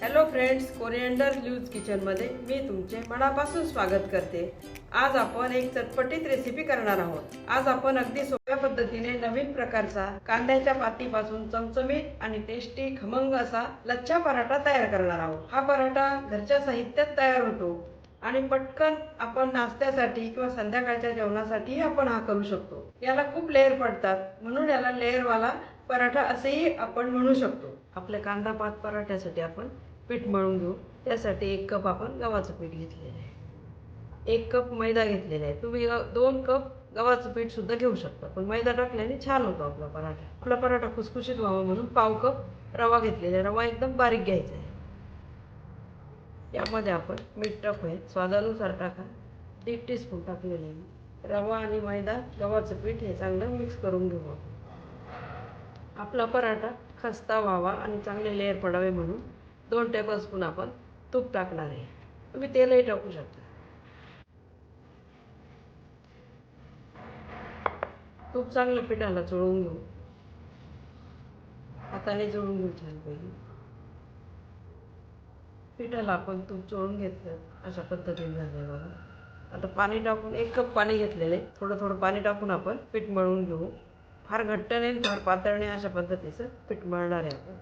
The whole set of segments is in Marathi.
हॅलो फ्रेंड्स कोरिएंडर ल्यूज किचनमध्ये मी तुमचे मनापासून स्वागत करते. आज आपण एक चटपटीत रेसिपी करणार आहोत. आज आपण अगदी सोप्या पद्धतीने नवीन प्रकारचा कांद्याच्या पातीपासून चमचमीत आणि टेस्टी खमंग असा लच्छा पराठा तयार करणार आहोत. हा पराठा घरच्या साहित्यात तयार होतो आणि पटकन आपण नाश्त्यासाठी किंवा संध्याकाळच्या जेवणासाठी आपण हा करू शकतो. याला खूप लेअर पडतात म्हणून याला लेअरवाला पराठा असेही आपण म्हणू शकतो. आपल्या कांदा पात पराठ्यासाठी आपण पीठ मळून घेऊ. त्यासाठी एक कप आपण गव्हाचं पीठ घेतलेलं आहे. एक कप मैदा घेतलेला आहे. तुम्ही दोन कप गव्हाचं पीठसुद्धा घेऊ शकता. पण मैदा टाकल्याने छान होतो आपला पराठा. आपला पराठा खुसखुशीत व्हावा म्हणून पाव कप रवा घेतलेला आहे. रवा एकदम बारीक घ्यायचा आहे. यामध्ये आपण मीठ टाकूया स्वादानुसार टाका. दीड टीस्पून टाकलेलं आहे. रवा आणि मैदा गव्हाचं पीठ हे चांगलं मिक्स करून घेऊ आपण. आपला पराठा खस्ता व्हावा आणि चांगले लेअर पडावे म्हणून दोन टेबलस्पून आपण तूप टाकणार आहे. तुम्ही तेलही टाकू शकता. तूप चांगलं पिठाला चोळून घेऊ. हाताने चोळून घेऊ छानपैकी पिठाला आपण तूप चोळून घेतलं. अशा पद्धतीने झालं बघा. आता पाणी टाकून एक कप पाणी घेतलेले. थोडं थोडं पाणी टाकून आपण पीठ मळून घेऊ. फार घट्ट नाही फार पातळ नाही अशा पद्धतीचं पीठ मळणार आहे आपण.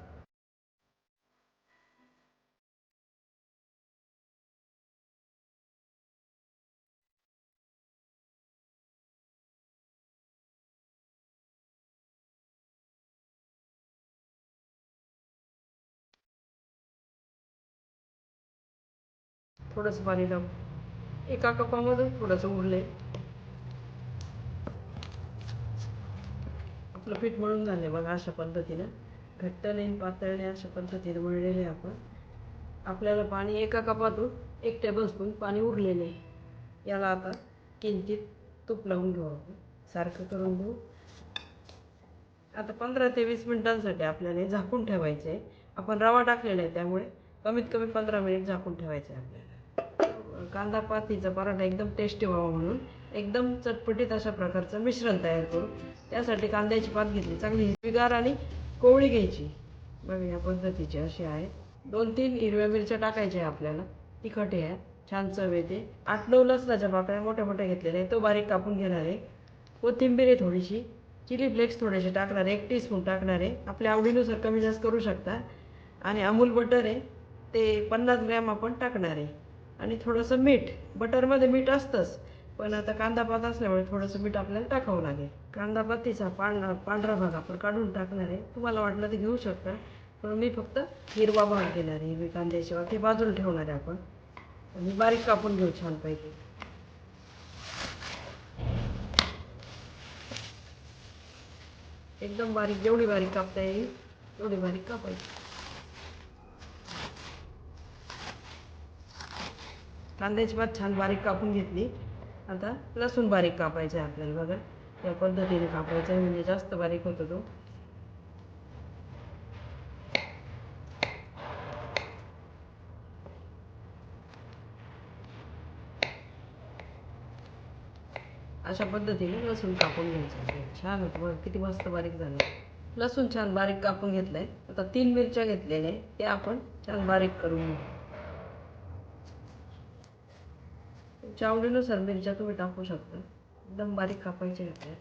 थोडंसं पाणी टाकू एका कपामधून थोडंसं उरले आपलं पीठ मळून झाले बघा अशा पद्धतीनं. घट्ट नाही पातळ नाही अशा पद्धतीने मळलेले आपण. आपल्याला पाणी एका कपातून एक टेबलस्पून पाणी उरलेले याला आता किंचित तूप लावून घेऊ आपण. सारखं करून घेऊ. आता पंधरा ते वीस मिनिटांसाठी आपल्याला झाकून ठेवायचं आहे आपण रवा टाकलेला आहे त्यामुळे कमीत कमी पंधरा मिनिट झाकून ठेवायचं आहे आपल्याला. कांदा पातीचा पराठा एकदम टेस्टी व्हावा म्हणून एकदम चटपटीत अशा प्रकारचं मिश्रण तयार करू त्यासाठी कांद्याची पात घेतली. चांगली हिरवीगार आणि कोवळी घ्यायची. बघा या पद्धतीची अशी आहे. दोन तीन हिरव्या मिरच्या टाकायच्या आहे आपल्याला. तिखट आहे. छान चव येते. आठ नऊ लसणाच्या पाकळ्या मोठ्या मोठ्या घेतलेल्या आहे तो बारीक कापून घेणार आहे. कोथिंबीर आहे थोडीशी. चिली फ्लेक्स थोडेसे टाकणार आहे. एक टीस्पून टाकणार आहे. आपल्या आवडीनुसार कमी जास्त करू शकता. आणि अमूल बटर आहे. ते पन्नास ग्रॅम आपण टाकणार आहे. आणि थोडंसं मीठ. बटरमध्ये मीठ असतंच पण आता कांदा पात असल्यामुळे थोडंसं मीठ आपल्याला टाकावं लागेल. कांदा पातीचा पांढरा पांढरा भाग आपण काढून टाकणार आहे. तुम्हाला वाटलं तर घेऊ शकता पण मी फक्त हिरवा भाग घेणार आहे. हिरवी कांद्याशिवाय ते बाजूला ठेवणार आहे आपण. आणि बारीक कापून घेऊ छानपैकी. एकदम बारीक जेवढी बारीक कापता येईल तेवढी बारीक कापायची. कांद्याची भात छान बारीक कापून घेतली. आता लसूण बारीक कापायचं आहे आपल्याला बघा. या पद्धतीने कापायचं आहे म्हणजे जास्त बारीक होतो तो. अशा पद्धतीने लसूण कापून घ्यायचं छान होतं बघ किती मस्त बारीक झालं. लसूण छान बारीक कापून घेतलंय. आता तीन मिरच्या घेतलेल्या आहे ते आपण छान बारीक करून घेऊ. तुमच्या आवडीनुसार मिरच्या तुम्ही टाकू शकता. एकदम बारीक कापायचे आपल्या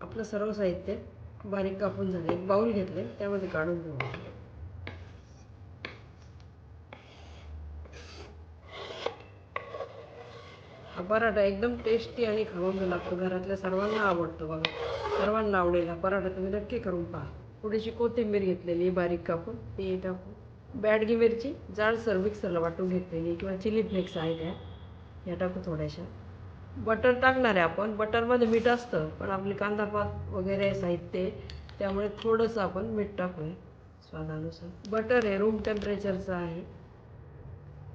आपलं सर्व साहित्य बारीक कापून झालं. एक बाऊल घेतले त्यामध्ये काढून घेऊ हा पराठा एकदम टेस्टी आणि खमंग लागतो. घरातल्या सर्वांना आवडतो बघा. सर्वांना आवडेल हा पराठा तुम्ही नक्की करून पहा. थोडीशी कोथिंबीर घेतलेली बारीक कापून ती टाकू बॅडगी मिरची जाडसर मिक्सरला वाटून घेतलेली किंवा चिली फ्लेक्स आहे त्या. ह्या टाकू थोड्याशा. बटर टाकणार आहे आपण. बटरमध्ये मीठ असतं पण आपली कांदा पात वगैरे साहित्य त्यामुळे थोडंसं आपण मीठ टाकूया स्वादानुसार. बटर आहे रूम टेम्परेचरचं आहे.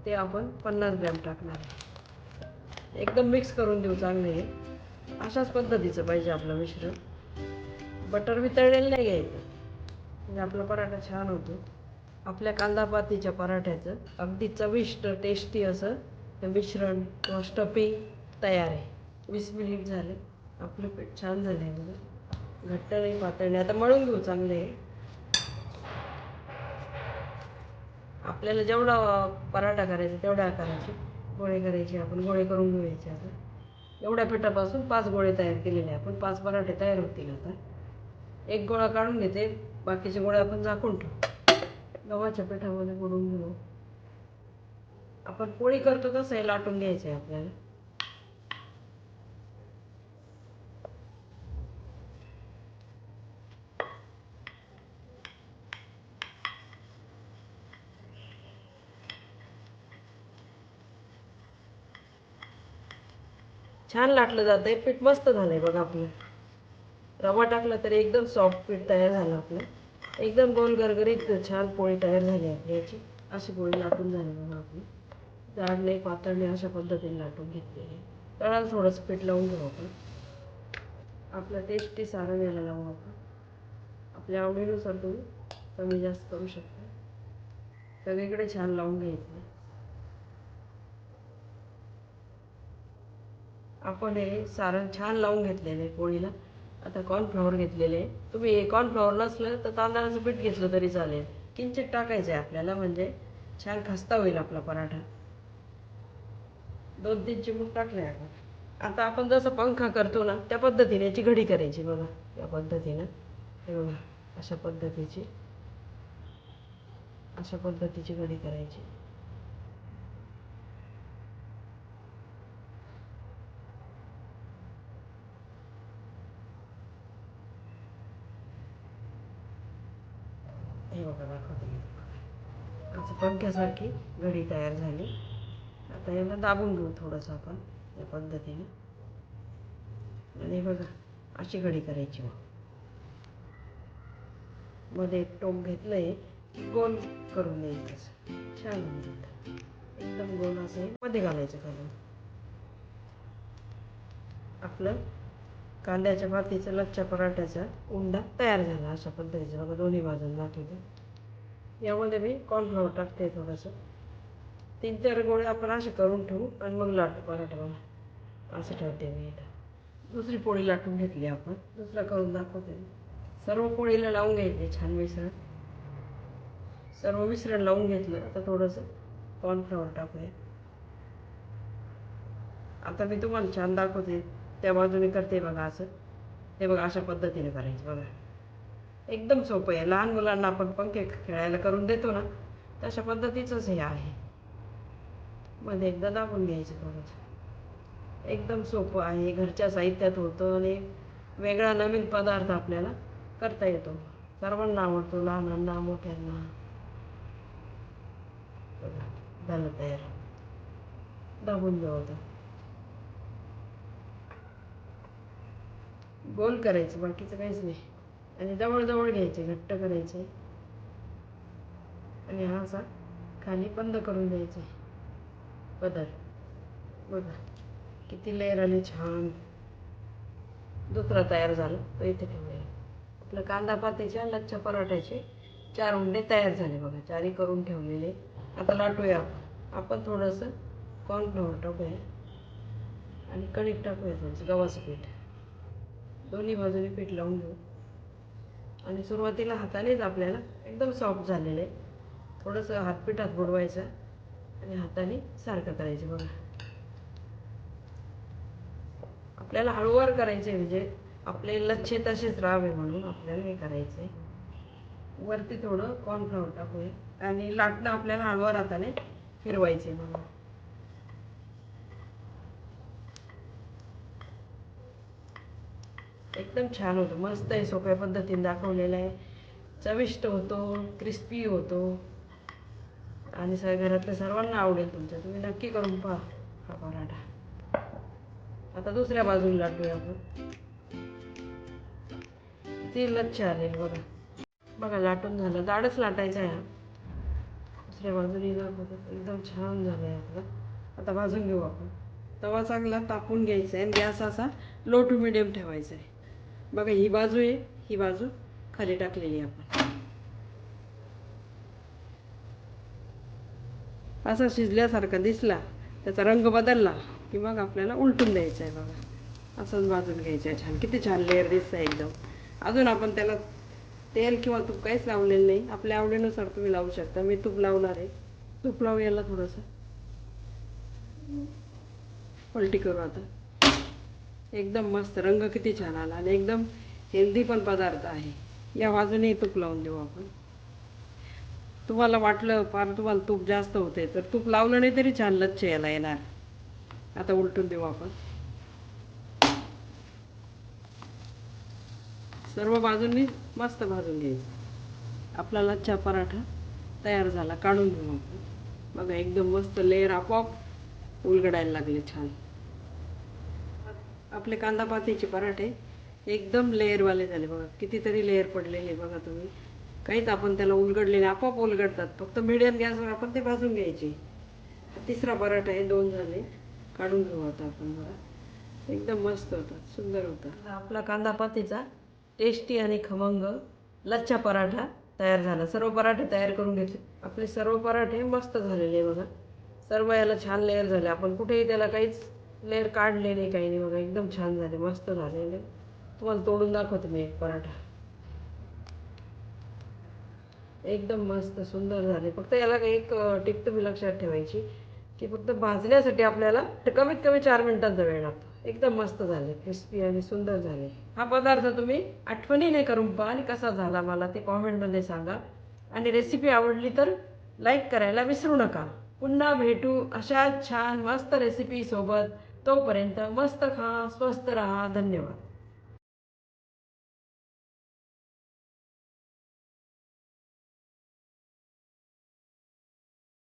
ते आपण पन्नास ग्रॅम टाकणार आहे. एकदम मिक्स करून देऊ चांगले. हे अशाच पद्धतीचं पाहिजे आपलं मिश्रण. बटर वितळलेलं नाही घ्यायचं. म्हणजे आपला पराठा छान होतो. आपल्या कांदापातीच्या पराठ्याचं अगदी चविष्ट टेस्टी असं हे मिश्रण किंवा स्टफिंग तयार आहे. वीस मिनिट झाले. आपलं पीठ छान झालं आहे बघा. घट्ट नाही पातळ नाही. आता मळून घेऊ चांगले. आपल्याला जेवढा पराठा करायचा तेवढा आकाराचे गोळे करायचे आपण. गोळे करून घेऊयाचे आता. एवढ्या पिठापासून पाच गोळे तयार केलेले आहे. आपण पाच पराठे तयार होतील आता. एक गोळा काढून घेते बाकीचे गोळे आपण झाकून ठेवू. गव्हाच्या पिठामध्ये बुडून घेऊ. आपण पोळी करतो तसं हे लाटून घ्यायचं आहे आपल्याला. छान लाटलं जातं पीठ मस्त झालंय बघा आपलं. रवा टाकला तरी एकदम सॉफ्ट पीठ तयार झालं आपलं. एकदम गोल गरगरीत छान पोळी तयार झाली आपली याची अशी पोळी लाटून झाली बघा आपली. जाड नाही पातळ नाही अशा पद्धतीने लाटून घेतलेली तळाला थोडंसं पीठ लावून घेऊ आपण. आपलं टेस्टी सारण यायला लावू आपण. आपल्या आवडीनुसार तुम्ही कमी जास्त करू शकता. सगळीकडे छान लावून घ्यायचं. आपण हे सारण छान लावून घेतलेलं आहे पोळीला. आता कॉर्नफ्लॉवर घेतलेले. तुम्ही कॉर्नफ्लॉवर नसलं तर तांदळाचं पीठ घेतलं तरी चालेल. किंचित टाकायचं आहे आपल्याला म्हणजे छान खस्ता होईल आपला पराठा. दोन तीन चिमूट टाकले आपण. आता आपण जसं पंखा करतो ना त्या पद्धतीने याची घडी करायची बघा. या पद्धतीनं. हे बघा अशा पद्धतीची. अशा पद्धतीची घडी करायची. बघा दाखवते मी. असं पंख्यासारखी घडी तयार झाली. आता याला दाबून घेऊ थोडंसं आपण या पद्धतीने. आणि बघा अशी घडी करायची मग. मध्ये एक टोक घेतलंय की गोल करून द्यायचं छान होऊन एकदम गोल असं मध्ये घालायचं खालून आपलं कांद्याच्या भातीचं लच्छा पराठ्याचा उंडा तयार झाला अशा पद्धतीचा. बघा दोन्ही बाजून दाखवते. यामध्ये मी कॉर्नफ्लॉवर टाकते थोडंसं. तीन चार गोळे आपण असे करून ठेवू आणि मग लाटू पराठा असं ठेवते मी इथं. दुसरी पोळी लाटून घेतली आपण. दुसरा करून दाखवते. सर्व पोळीला लावून घ्यायचे छान मिश्रण. सर्व मिश्रण लावून घेतलं. आता थोडंसं कॉर्नफ्लॉवर टाकूया. आता मी तुम्हाला छान दाखवते. त्या बाजूने करते बघा असं. हे बघा अशा पद्धतीने करायचं बघा. एकदम सोपं आहे. लहान मुलांना आपण पंखे खेळायला करून देतो ना तशा पद्धतीचंच हे आहे. मध्ये एकदा दाबून घ्यायचं थोडंसं. एकदम सोपं आहे. घरच्या साहित्यात होतं आणि वेगळा नवीन पदार्थ आपल्याला करता येतो. सर्वांना आवडतो लहानांना मोठ्यांना. झालं तयार. दाबून घेऊ आता. गोल करायचं बाकीचं काहीच नाही. आणि जवळजवळ घ्यायचे घट्ट करायचे. आणि हा असा खाली बंद करून द्यायचा. पदर. बघा किती लेअर आले छान. दुसरा तयार झाला तो इथे ठेवूया. आपलं कांदा पातीच्या लच्छा पराठ्याचे चार उंडे तयार झाले बघा चारी करून ठेवलेले. आता लाटूया आपण. आपण थोडंसं कॉर्नफ्लॉवर टाकूया. आणि कणिक टाकूया थोडंसं गव्हाचं पीठ. दोन्ही बाजूने पीठ लावून घेऊ. आणि सुरुवातीला हातानेच आपल्याला एकदम सॉफ्ट झालेलं आहे. थोडंसं हातपिठात बुडवायचं आणि हाताने सारखं करायचं बघा. आपल्याला हळूवार करायचे आहे म्हणजे आपले लच्छे तसेच राहावे म्हणून आपल्याला हे करायचं आहे. वरती थोडं कॉर्नफ्लॉवर टाकूया आणि लाटणं आपल्याला हळूवार हाताने फिरवायचे म्हणून एकदम छान होतं. मस्त आहे सोप्या पद्धतीने दाखवलेलं आहे. चविष्ट होतो क्रिस्पी होतो. आणि सगळ्या घरातल्या सर्वांना आवडेल तुमच्या तुम्ही नक्की करून पहा हा पराठा. आता दुसऱ्या बाजूला लाटूया आपण. ती लच्छ आलेली बघा. बघा लाटून झालं. जाडच लाटायचं आहे दुसऱ्या बाजूने एकदम छान झालं आहे आपलं. आता भाजून घेऊ आपण. तवा चांगला तापून घ्यायचा आहे आणि गॅस असा लो टू मिडियम ठेवायचा आहे. बघा ही बाजू आहे ही बाजू खाली टाकलेली आहे आपण. असा शिजल्यासारखा दिसला त्याचा रंग बदलला की मग आपल्याला उलटून द्यायचा आहे बघा. असंच भाजून घ्यायचं आहे छान. किती छान लेअर दिसतं एकदम. अजून आपण त्याला तेल किंवा तूप काहीच लावलेलं नाही. आपल्या आवडीनुसार तुम्ही लावू शकता. मी तूप लावणार आहे. तूप लावू याला थोडंसं. पलटी करू आता. एकदम मस्त रंग किती छान आला आणि एकदम हेल्दी पण पदार्थ आहे. या बाजूने तूप लावून देऊ आपण. तुम्हाला वाटलं फार तुम्हाला तूप जास्त होते तर तूप लावलं नाही तरी छान लच्छ यायला येणार. आता उलटून देऊ आपण. सर्व बाजूंनी मस्त भाजून घ्यायचं. आपला लच्छा पराठा तयार झाला काढून घेऊ आपण. बघा एकदम मस्त लेअर आपोआप उलगडायला लागले छान. आपले कांदा पातीचे पराठे एकदम लेअरवाले झाले बघा. कितीतरी लेअर पडलेले बघा तुम्ही. काहीच आपण त्याला उलगडलेले आपोआप उलगडतात. फक्त मिडियम गॅसवर आपण ते भाजून घ्यायचे. तिसरा पराठा हे दोन झाले. काढून घेऊ आता आपण बघा एकदम मस्त होता सुंदर होता आपला कांदा पातीचा टेस्टी आणि खमंग लच्छा पराठा तयार झाला. सर्व पराठे तयार करून घेतले. आपले सर्व पराठे मस्त झालेले बघा. सर्व याला छान लेअर झाले. आपण कुठेही त्याला काहीच लेअर काढले नाही काही नाही बघा एकदम छान झाले मस्त झालेले तुम्हाला तोडून दाखवते मी एक पराठा. एकदम मस्त सुंदर झाले. फक्त याला एक टिप तुम्ही लक्षात ठेवायची की फक्त भाजण्यासाठी आपल्याला कमीत कमी चार मिनिटांचा वेळ लागतो. एकदम मस्त झाले क्रिस्पी आणि सुंदर झाले. हा पदार्थ तुम्ही आठवणीने करून पहा आणि कसा झाला मला ते कॉमेंटमध्ये सांगा. आणि रेसिपी आवडली तर लाईक करायला विसरू नका. पुन्हा भेटू अशा छान मस्त रेसिपीसोबत तोपर्यंत मस्त खा स्वस्त राहा. धन्यवाद.